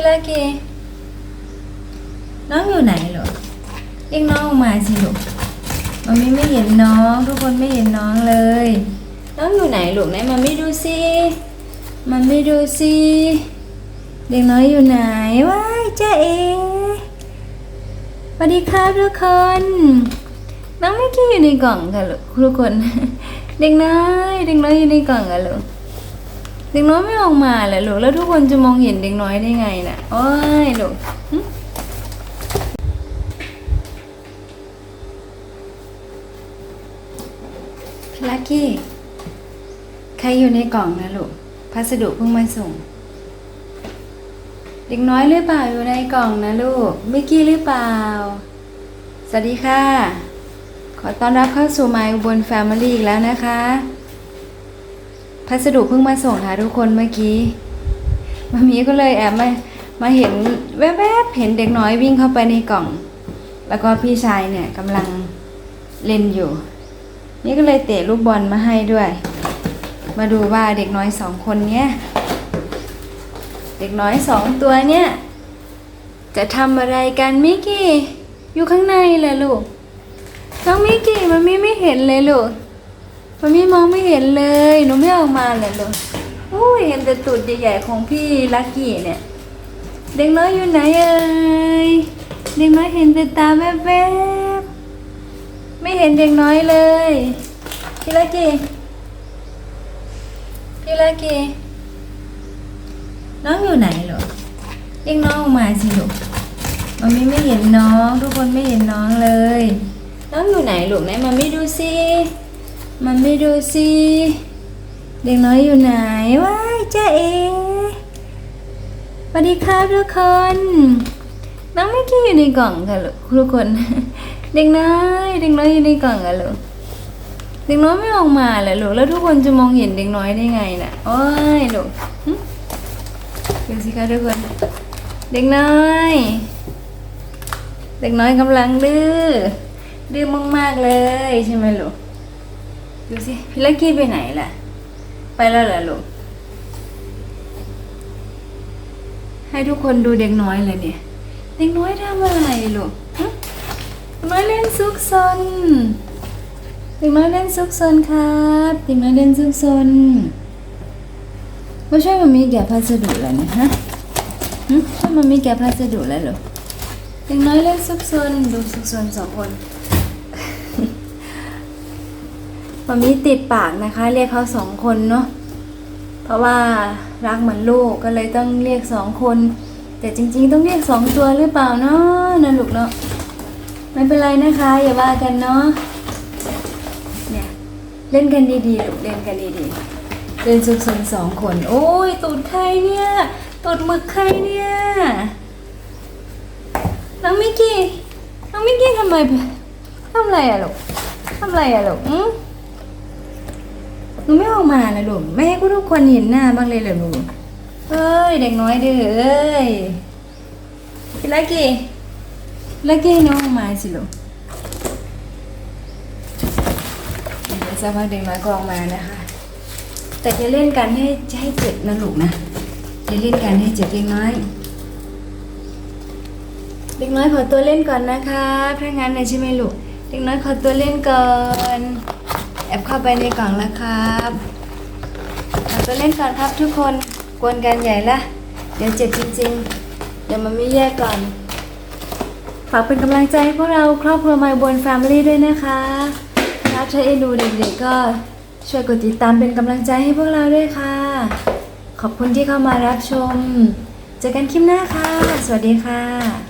พี่ลาเกน้องอยู่ไหนเหรอเรียกน้องออกมาสิลูกมันไม่ไม่เห็นน้อง ทุกคนไม่เห็นน้องเลย น้องอยู่ไหนลูกไหนมันไม่ดูสิมันไม่ดูสิเด็กน้อยอยู่ไหนว้ายจ้าเอสวัสดีครับทุกคน น้องไม่กี้อยู่ในกล่องกันลูกทุกคน เด็กน้อย เด็กน้อยอยู่ในกล่องกันลูก เด็กน้อยไม่ออกมาเหรอลูกแล้วทุกคนจะมองเห็นเด็กน้อยได้ไงน่ะโอ้ยลูกพี่ลักกี้ ใครอยู่ในกล่องนะลูกพัสดุเพิ่งมาส่ง เด็กน้อยหรือเปล่าอยู่ในกล่องนะลูกมิกกี้หรือเปล่า สวัสดีค่ะ ขอต้อนรับเข้าสู่ My อุบล Family อีกแล้วนะคะ พัสดุเพิ่งมาส่งค่ะทุกคนเมื่อกี้มามีก็เลยแอบมามาเห็นแวบๆเห็นเด็กน้อยวิ่งเข้าไปในกล่อง แล้วก็พี่ชายเนี่ยกำลังเล่นอยู่ นี่ก็เลยเตะลูกบอลมาให้ด้วย มาดูว่าเด็กน้อยสองคนเนี้ยเด็กน้อยสองตัวเนี่ย จะทำอะไรกันมิกกี้ อยู่ข้างในเลยลูกน้องมิกกี้มันไม่ไม่เห็นเลยลูก มันไม่มองไม่เห็นเลย หนูไม่ออกมาเลยลูกอุ้ยเห็นแต่ตูดใหญ่ๆของพี่ลักกี้เนี่ย เด็กน้อยอยู่ไหนเอ่ย เด็กน้อยเห็นแต่ตาแวบๆ ไม่เห็นเด็กน้อยเลย พี่ลักกี้ พี่ลักกี้ น้องอยู่ไหนหรอเรียกน้องออกมาสิลูกมันไม่ไม่เห็นน้อง ทุกคนไม่เห็นน้องเลย น้องอยู่ไหนลูกไหนมันไม่ดูสิ มันไม่ดูสิเด็กน้อยอยู่ไหนว้ายจ้าเอสวัสดีครับทุกคน น้องไม่กี้อยู่ในกล่องค่ะลูกทุกคน เด็กน้อยเด็กน้อยอยู่ในกล่องกันลูกเด็กน้อยไม่ออกมาเลยลูกแล้วทุกคนจะมองเห็นเด็กน้อยได้ไงน่ะโอ้ยลูกดูสิคะทุกคน เด็กน้อย เด็กน้อยกำลังดื้อดื้อมากๆเลยใช่ไหมลูก ดูสิพี่ลักกี้ไปไหนล่ะไปแล้วเหรอลูกให้ทุกคนดูเด็กน้อยเลยเนี่ย เด็กน้อยทำอะไรลูกฮะเด็กน้อยเล่นซุกซนเด็กน้อยเล่นซุกซนครับเด็กน้อยเล่นซุกซนมาช่วยมันมีแกะพัสดุแล้วเนี่ยฮะหึช่วยมันมีแกะพัสดุแล้วเหรอเด็กน้อยเล่นซุกซนดูซุกซนสองคน มามีติดปากนะคะ เรียกเขาสองคนเนาะเพราะว่ารักเหมือนลูกก็เลยต้องเรียกสองคน แต่จริงๆ ต้องเรียกสองตัวหรือเปล่าเนาะนะลูกเนาะไม่เป็นไรนะคะ อย่าว่ากันเนาะเนี่ยเล่นกันดีๆลูกเล่นกันดีๆเล่นสุกสนสองคน โอ้ยตูดใครเนี่ยตูดหมึกใครเนี่ยน้องมิกกี้น้องมิกกี้ทำไมทำอะไรอะลูกทำอะไรอะลูกอืม นูไม่ออกมาเลยลูกแม่ให้ทุกคนเห็นหน้าบ้างเลยเหรอลูกเอ้ยเด็กน้อยเด้อเอ้ยพี่ลักกี้ลักกี้น้องออกมาสิลูกเดี๋ยวสักพักเด็กน้อยก็ออกมานะคะ แต่จะเล่นกันให้ให้เจ็บนะลูกนะจะเล่นกันให้เจ็บเด็กน้อยเด็กน้อยขอตัวเล่นก่อนนะคะถ้างั้นเลยใช่ไหมลูก เด็กน้อยขอตัวเล่นก่อน แอบเข้าไปในกล่องแล้วครับขอตัวเล่นก่อนครับทุกคนกวนกันใหญ่ละ เดี๋ยวเจ็บจริงๆ เดี๋ยวมันไม่แยกก่อน ฝากเป็นกำลังใจให้พวกเราครอบครัวไมบนแฟมิลี่ด้วยนะคะถ้าใช้เอ็นดูเด็กๆก็ช่วยกดติดตามเป็นกำลังใจให้พวกเราด้วยค่ะ ขอบคุณที่เข้ามารับชม เจอกันคลิปหน้าค่ะ สวัสดีค่ะ